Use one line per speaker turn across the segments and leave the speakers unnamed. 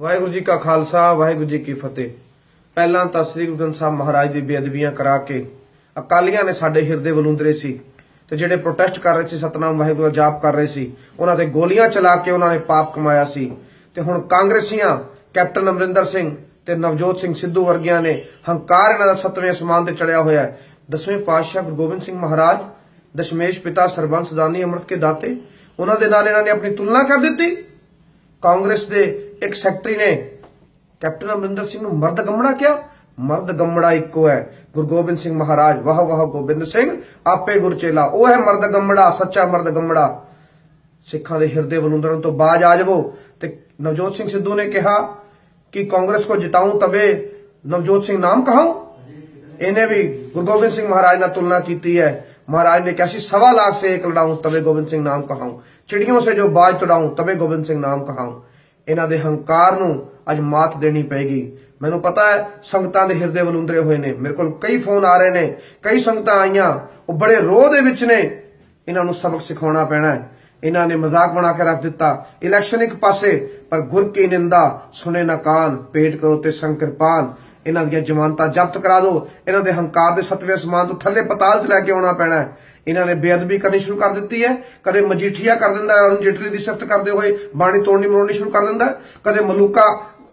ਵਾਹਿਗੁਰੂ ਜੀ ਕਾ ਖਾਲਸਾ, ਵਾਹਿਗੁਰੂ ਜੀ ਕੀ ਫਤਿਹ। ਪਹਿਲਾਂ ਤਾਂ ਸ੍ਰੀ ਗੁਰੂ ਗ੍ਰੰਥ ਸਾਹਿਬ ਮਹਾਰਾਜ ਦੀ ਬੇਅਦਬੀਆਂ ਕਰਾ ਕੇ ਅਕਾਲੀਆਂ ਨੇ ਸਾਡੇ ਹਿਰਦੇ ਵਲੂੰਦਰੇ ਸੀ ਤੇ ਜਿਹੜੇ ਪ੍ਰੋਟੈਸਟ ਕਰ ਰਹੇ ਸੀ, ਸਤਨਾਮ ਵਾਹਿਗੁਰੂ ਦਾ ਜਾਪ ਕਰ ਰਹੇ ਸੀ, ਉਹਨਾਂ ਤੇ ਗੋਲੀਆਂ ਚਲਾ ਕੇ ਉਹਨਾਂ ਨੇ ਪਾਪ ਕਮਾਇਆ ਸੀ। ਤੇ ਹੁਣ ਕਾਂਗਰਸੀਆਂ, ਕੈਪਟਨ ਅਮਰਿੰਦਰ ਸਿੰਘ ਤੇ ਨਵਜੋਤ ਸਿੰਘ ਸਿੱਧੂ ਵਰਗਿਆਂ ਨੇ ਹੰਕਾਰ ਇਹਨਾਂ ਦਾ ਸਤਵੇਂ ਅਸਮਾਨ ਤੇ ਚੜਿਆ ਹੋਇਆ ਹੈ। ਦਸਵੇਂ ਪਾਤਸ਼ਾਹ ਗੁਰੂ ਗੋਬਿੰਦ ਸਿੰਘ ਮਹਾਰਾਜ, ਦਸ਼ਮੇਸ਼ ਪਿਤਾ ਸਰਬੰਸ ਦਾਨੀ ਅੰਮ੍ਰਿਤ ਕੇ ਦਾਤੇ, ਉਹਨਾਂ ਦੇ ਨਾਲ ਇਹਨਾਂ ਨੇ ਆਪਣੀ ਤੁਲਨਾ ਕਰ ਦਿੱਤੀ। ਕਾਂਗਰਸ ਦੇ ਇੱਕ ਸੈਕਟਰੀ ਨੇ ਕੈਪਟਨ ਅਮਰਿੰਦਰ ਸਿੰਘ ਨੂੰ ਮਰਦ ਗੰਮੜਾ ਕਿਹਾ। ਮਰਦ ਗੰਮੜਾ ਇੱਕੋ ਹੈ। ਗੁਰੂ ਗੋਬਿੰਦ ਸਿੰਘ ਮਹਾਰਾਜ, ਵਾਹ ਵਾਹ ਗੋਬਿੰਦ ਸਿੰਘ, ਆਪੇ ਗੁਰਚੇਲਾ ਉਹ ਹੈ ਮਰਦ ਗੰਮੜਾ ਸੱਚਾ ਮਰਦ ਗੰਮੜਾ ਸਿੱਖਾਂ ਦੇ ਹਿਰਦੇ ਵਲੂੰਦਰਨ ਤੋਂ ਬਾਜ ਆ ਜਾਵੋ। ਤੇ ਨਵਜੋਤ ਸਿੰਘ ਸਿੱਧੂ ਨੇ ਕਿਹਾ ਕਿ ਕਾਂਗਰਸ ਕੋ ਜਿਤਾਉਂ ਤਵੇ, ਨਵਜੋਤ ਸਿੰਘ ਨਾਮ ਕਹਾਉ ਇਹਨੇ ਵੀ ਗੁਰਗੋਬਿੰਦ ਸਿੰਘ ਮਹਾਰਾਜ ਨਾਲ ਤੁਲਨਾ ਕੀਤੀ ਹੈ। ਮਹਾਰਾਜ ਨੇ ਕਿਹਾ ਸੀ, ਸਵਾ ਲੱਖ ਸੇ ਇੱਕ ਲੜਾਉਂ ਤਵੇ ਗੋਬਿੰਦ ਸਿੰਘ ਨਾਮ ਕਹਾਉ ਚਿੜੀਆਂ ਸੇ ਜੋ ਬਾਜ ਤੁੜਾਉਂ ਤਵੇ ਗੋਬਿੰਦ ਸਿੰਘ ਨਾਮ ਕਹਾਉ ਇਹਨਾਂ ਦੇ ਹੰਕਾਰ ਨੂੰ ਅੱਜ ਮਾਤ ਦੇਣੀ ਪਏਗੀ। ਮੈਨੂੰ ਪਤਾ ਹੈ, ਸੰਗਤਾਂ ਦੇ ਹਿਰਦੇ ਵਲੂੰਦਰੇ ਹੋਏ ਨੇ। ਮੇਰੇ ਕੋਲ ਕਈ ਫੋਨ ਆ ਰਹੇ ਨੇ, ਕਈ ਸੰਗਤਾਂ ਆਈਆਂ। ਉਹ ਬੜੇ ਰੋਹ ਦੇ ਵਿੱਚ ਨੇ। ਇਹਨਾਂ ਨੂੰ ਸਬਕ ਸਿਖਾਉਣਾ ਪੈਣਾ ਹੈ। ਇਹਨਾਂ ਨੇ ਮਜ਼ਾਕ ਬਣਾ ਕੇ ਰੱਖ ਦਿੱਤਾ। ਇਲੈਕਸ਼ਨ ਇੱਕ ਪਾਸੇ, ਪਰ ਗੁਰ ਕੀ ਨਿੰਦਾ ਸੁਨੇ ਨਾ ਕਾਨ ਪੇਟ ਕਰੋ ਤੇ ਸੰਕਿਰਪਾਨ ਇਹਨਾਂ ਦੀਆਂ ਜ਼ਮਾਨਤਾਂ ਜ਼ਬਤ ਕਰਾ ਦਿਓ। ਇਹਨਾਂ ਦੇ ਹੰਕਾਰ ਦੇ ਸਤਵੇਂ ਅਸਮਾਨ ਤੋਂ ਥੱਲੇ ਪਤਾਲ 'ਚ ਲੈ ਕੇ ਆਉਣਾ ਪੈਣਾ ਹੈ। ਇਹਨਾਂ ਨੇ ਬੇਅਦਬੀ ਕਰਨੀ ਸ਼ੁਰੂ ਕਰ ਦਿੱਤੀ ਹੈ। ਕਦੇ ਮਜੀਠੀਆ ਕਰ ਦਿੰਦਾ ਹੈ, ਅਰੁਣ ਜੇਟਲੀ ਦੀ ਸਿਫਤ ਕਰਦੇ ਹੋਏ ਬਾਣੀ ਤੋੜਨੀ ਮਰੋੜਨੀ ਸ਼ੁਰੂ ਕਰ ਦਿੰਦਾ ਕਦੇ ਮਲੂਕਾ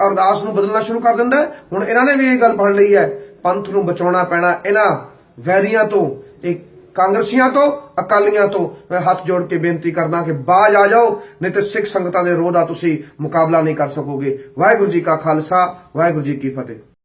ਅਰਦਾਸ ਨੂੰ ਬਦਲਣਾ ਸ਼ੁਰੂ ਕਰ ਦਿੰਦਾ ਹੁਣ ਇਹਨਾਂ ਨੇ ਵੀ ਇਹ ਗੱਲ ਫੜ ਲਈ ਹੈ। ਪੰਥ ਨੂੰ ਬਚਾਉਣਾ ਪੈਣਾ ਇਹਨਾਂ ਵੈਰੀਆਂ ਤੋਂ। ਇਹ ਕਾਂਗਰਸੀਆਂ ਤੋਂ, ਅਕਾਲੀਆਂ ਤੋਂ ਮੈਂ ਹੱਥ ਜੋੜ ਕੇ ਬੇਨਤੀ ਕਰਦਾ ਕਿ ਬਾਜ ਆ ਜਾਓ, ਨਹੀਂ ਤੇ ਸਿੱਖ ਸੰਗਤਾਂ ਦੇ ਰੋਹ ਦਾ ਤੁਸੀਂ ਮੁਕਾਬਲਾ ਨਹੀਂ ਕਰ ਸਕੋਗੇ। ਵਾਹਿਗੁਰੂ ਜੀ ਕਾ ਖਾਲਸਾ, ਵਾਹਿਗੁਰੂ ਜੀ ਕੀ ਫਤਿਹ।